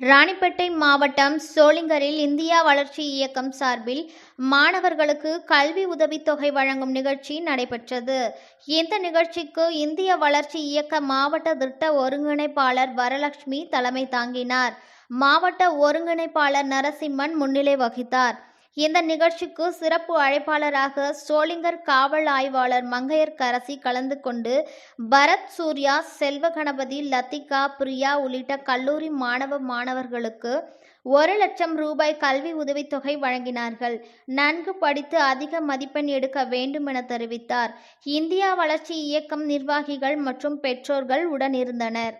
ராணிப்பேட்டை மாவட்டம் சோளிங்கரில் இந்தியா வளர்ச்சி இயக்கம் சார்பில் மாணவர்களுக்கு கல்வி உதவித்தொகை வழங்கும் நிகழ்ச்சி நடைபெற்றது. இந்த நிகழ்ச்சிக்கு இந்திய வளர்ச்சி இயக்க மாவட்ட திட்ட ஒருங்கிணைப்பாளர் வரலட்சுமி தலைமை தாங்கினார். மாவட்ட ஒருங்கிணைப்பாளர் நரசிம்மன் முன்னிலை வகித்தார். இந்த நிகழ்ச்சிக்கு சிறப்பு அழைப்பாளராக சோளிங்கர் காவல் ஆய்வாளர் மங்கையர் கரசி கலந்து கொண்டு பரத் சூர்யா செல்வ கணபதி லத்திகா பிரியா உள்ளிட்ட கல்லூரி மாணவ மாணவர்களுக்கு ஒரு லட்சம் ரூபாய் கல்வி உதவித்தொகை வழங்கினார்கள். நன்கு படித்து அதிக மதிப்பெண் எடுக்க வேண்டும் என தெரிவித்தார். இந்தியா வளர்ச்சி இயக்கம் நிர்வாகிகள் மற்றும் பெற்றோர்கள் உடனிருந்தனர்.